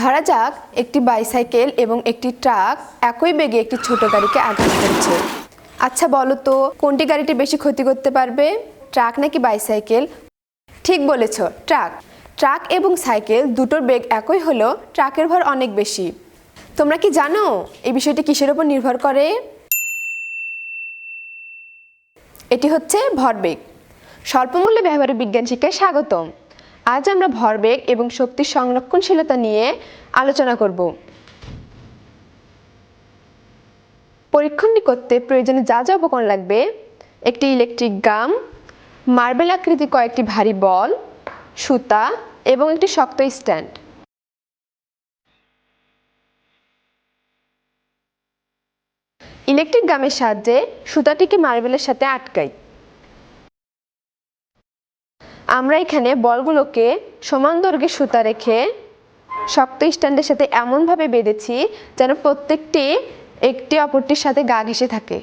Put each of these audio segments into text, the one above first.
ধরা যাক, একটি বাইসাইকেল এবং একটি ট্রাক একই বেগে একটি ছোট গাড়িকে আঘাত করছে। আচ্ছা বলো তো, কোনটি গাড়িটি বেশি ক্ষতি করতে পারবে? ট্রাক নাকি বাইসাইকেল ঠিক বলেছ ট্রাক ট্রাক এবং সাইকেল দুটোর বেগ একই হলেও ট্রাকের ভর অনেক বেশি। তোমরা কি জানো, এই বিষয়টি কিসের উপর নির্ভর করে? এটি হচ্ছে ভরবেগ স্বল্পমূল্যে ব্যবহারিক বিজ্ঞান শিক্ষায় স্বাগতম। আজ আমরা ভরবেগ এবং শক্তির সংরক্ষণশীলতা নিয়ে আলোচনা করব। পরীক্ষণটি করতে প্রয়োজনে যা যা উপকরণ লাগবে, একটি ইলেকট্রিক গাম মার্বেল আকৃতি কয়েকটি ভারী বল, সুতা এবং একটি শক্ত স্ট্যান্ড ইলেকট্রিক গামের সাহায্যে সুতাটিকে মার্বেলের সাথে আটকাই। আমরা এখানে বলগুলোকে সমান দৈর্ঘ্যের সুতা রেখে শক্ত স্ট্যান্ডের সাথে এমনভাবে বেঁধেছি যেন প্রত্যেকটি একটি অপরটির সাথে গা ঘেঁষে থাকে।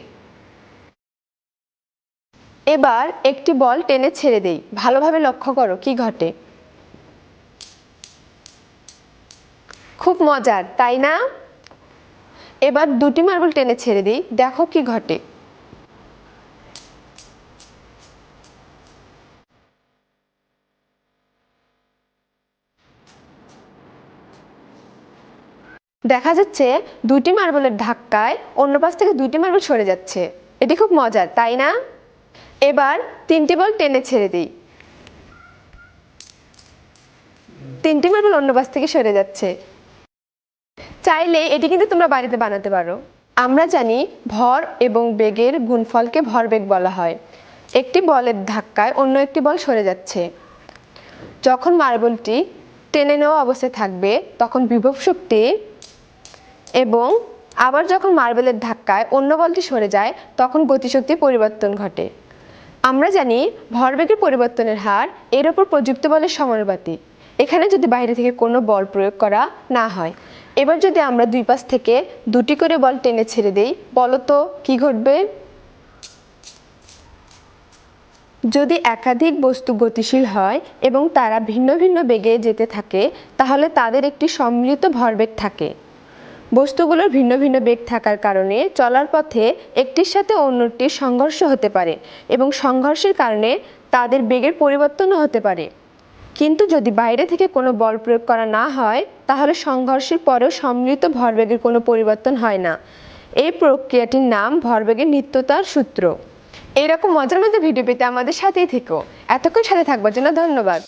এবার একটি বল টেনে ছেড়ে দেই। ভালোভাবে লক্ষ্য করো কি ঘটে। খুব মজার, তাই না? এবার দুটি মার্বেল টেনে ছেড়ে দিই। দেখো কি ঘটে। দেখা যাচ্ছে দুটি মার্বেলের ধাক্কায় অন্য পাশ থেকে দুটি মার্বেল সরে যাচ্ছে। এটি খুব মজার, তাই না? এবার তিনটি বল টেনে ছেড়ে দিই। তিনটি মার্বেল অন্য পাশ থেকে সরে যাচ্ছে। চাইলে এটি কিন্তু তোমরা বাড়িতে বানাতে পারো। আমরা জানি ভর এবং বেগের গুণফলকে ভরবেগ বলা হয়। একটি বলের ধাক্কায় অন্য একটি বল সরে যাচ্ছে। যখন মার্বেলটি টেনে নেওয়া অবস্থায় থাকবে, তখন বিভব শক্তি এবং আবার যখন মার্বেলের ধাক্কায় অন্য বলটি সরে যায়, তখন গতিশক্তির পরিবর্তন ঘটে। আমরা জানি ভরবেগের পরিবর্তনের হার এর ওপর প্রযুক্ত বলের সমানুপাতিক। এখানে যদি বাইরে থেকে কোনো বল প্রয়োগ করা না হয়, এবার যদি আমরা দুই পাশ থেকে দুটি করে বল টেনে ছেড়ে দেই বলতো কী ঘটবে? যদি একাধিক বস্তু গতিশীল হয় এবং তারা ভিন্ন ভিন্ন বেগে যেতে থাকে, তাহলে তাদের একটি সম্মিলিত ভরবেগ থাকে। বস্তুগুলোর ভিন্ন ভিন্ন বেগ থাকার কারণে চলার পথে একটির সাথে অন্যটির সংঘর্ষ হতে পারে এবং সংঘর্ষের কারণে তাদের বেগের পরিবর্তনও হতে পারে। কিন্তু যদি বাইরে থেকে কোনো বল প্রয়োগ করা না হয়, তাহলে সংঘর্ষের পরেও সম্মিলিত ভরবেগের কোনো পরিবর্তন হয় না। এই প্রক্রিয়াটির নাম ভরবেগের নিত্যতার সূত্র। এরকম মজার মজার ভিডিও পেতে আমাদের সাথেই থেকো। এতক্ষণ সাথে থাকবার জন্য ধন্যবাদ।